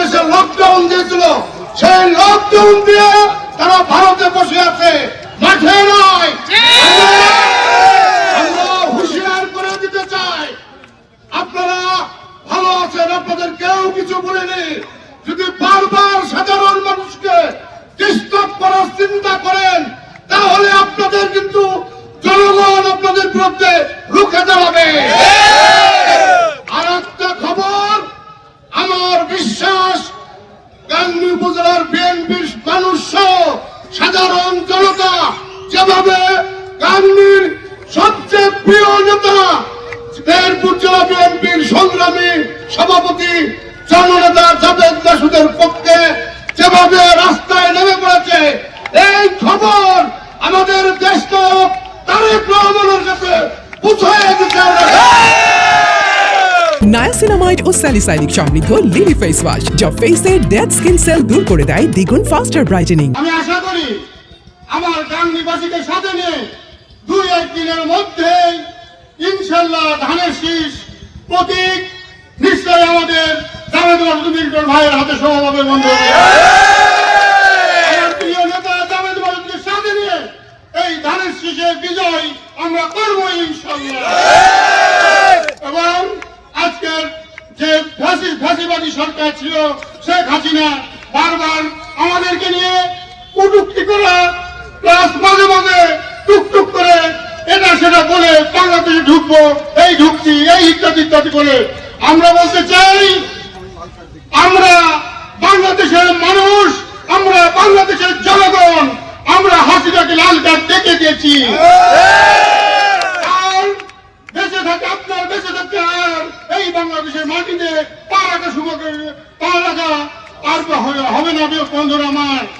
বাংলাদেশে লকডাউন দিয়েছিল। সেই লকডাউন দিয়ে তারা ভারতে বসে আছে। মাঠে নয়। যদি বারবার সাধারণ মানুষকে চিন্তা করেন, তাহলে আপনাদের কিন্তু জনগণ আপনাদের বিরুদ্ধে রুখে দাঁড়াবে। কালান্দি উপজেলার বিএনপির মানুষ সাধারণ জনতা যেভাবে কান্দির সবচেয়ে প্রিয় নেতা মেহেরপুর জেলা বিএনপির সংগ্রামী সভাপতি, জননেতা জাভেদ মাসুদের পক্ষে যেভাবে রাস্তায় নেমে পড়েছে, এই খবর আমাদের দেশকে তারেক রহমানের কাছে পুষায় দিতে নায়াসিনামাইড ও স্যালিসাইলিক সমৃদ্ধ লিলি ফেস ওয়াশ যা ফেসের ডেড স্কিন সেল দূর করে দেয় দ্বিগুণ ফাস্টার ব্রাইটেনিং আমি আশা করি আমার গাঙ্গিবাসীকে সাথে নিয়ে দুই একদিনের মধ্যেই ইনশাল্লাহ ধানের শীষ প্রতীক নিশ্চয় আমাদের জাভেদ মিল্টন ভাইয়ের হাতে সমাবেশ বন্ধ আমার প্রিয় নেতা জাভেদ মাসুদকে সাথে নিয়ে এই ধানের শীষের বিজয় আমরা করব ইনশাল্লাহ সরকার ছিল শেখ হাসিনা বারবার আমাদেরকে নিয়ে কটুক্তি করা প্লাস মাঝে মাঝে টুকটুক করে এটা সেটা বলে বাংলাদেশে ঢুকবো, এই ঢুকছি, এই ইত্যাদি ইত্যাদি বলে আমরা বলতে চাই, আমরা বাংলাদেশের মানুষ, আমরা বাংলাদেশের জনগণ, আমরা হাসিনাকে লাল কার্ড দেখে দিয়েছি। আপনার বেঁচে থাকতে আর এই বাংলাদেশের মাটিতে পা রাখা শুভ পা রাখা আর হবে না, বন্ধুরা আমার।